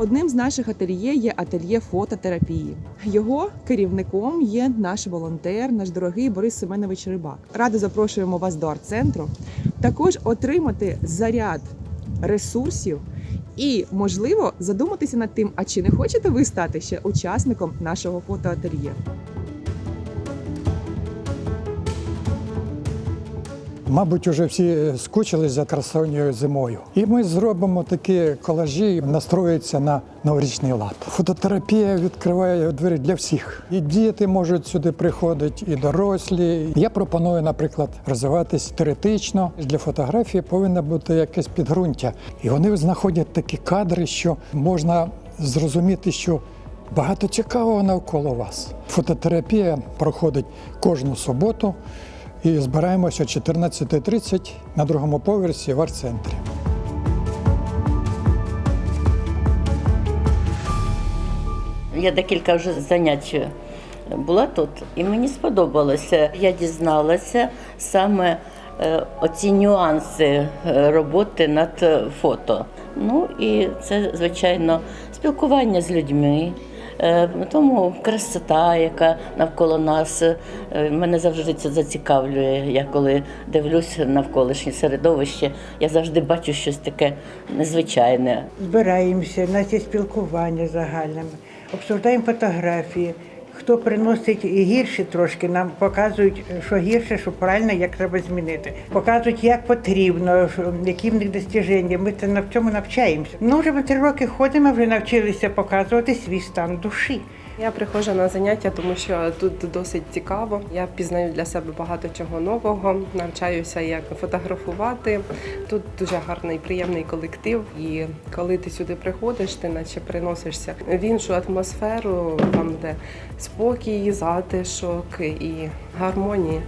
Одним з наших ательє є ательє фототерапії. Його керівником є наш волонтер, наш дорогий Борис Семенович Рибак. Радо запрошуємо вас до арт-центру. Також отримати заряд ресурсів і, можливо, задуматися над тим, а чи не хочете ви стати ще учасником нашого фотоательє. Мабуть, уже всі скучили за красунею зимою. І ми зробимо такі колажі, настроїться на новорічний лад. Фототерапія відкриває двері для всіх. І діти можуть сюди приходити, і дорослі. Я пропоную, наприклад, розвиватись теоретично. Для фотографії повинно бути якесь підґрунтя. І вони знаходять такі кадри, що можна зрозуміти, що багато цікавого навколо вас. Фототерапія проходить кожну суботу. І збираємося о 14.30 на другому поверсі в арт-центрі. Я декілька вже занять була тут, і мені сподобалося. Я дізналася саме е, оці нюанси е, роботи над фото. Ну і це, звичайно, спілкування з людьми. Е, Тому красота, яка навколо нас, е, мене завжди це зацікавлює. Я коли дивлюся навколишнє середовище, я завжди бачу щось таке незвичайне. збираємося, є спілкування загальне, обсуждаємо фотографії. Хто приносить і гірше трошки, нам показують, що гірше, що правильно, як треба змінити. Показують, як потрібно, які в них достіження. Ми це на цьому навчаємося. Ну, вже ми три роки ходимо, вже навчилися показувати свій стан душі. Я приходжу на заняття, тому що тут досить цікаво. Я пізнаю для себе багато чого нового, навчаюся, як фотографувати. Тут дуже гарний, приємний колектив. І коли ти сюди приходиш, ти наче приносишся в іншу атмосферу, там де спокій, затишок і гармонія.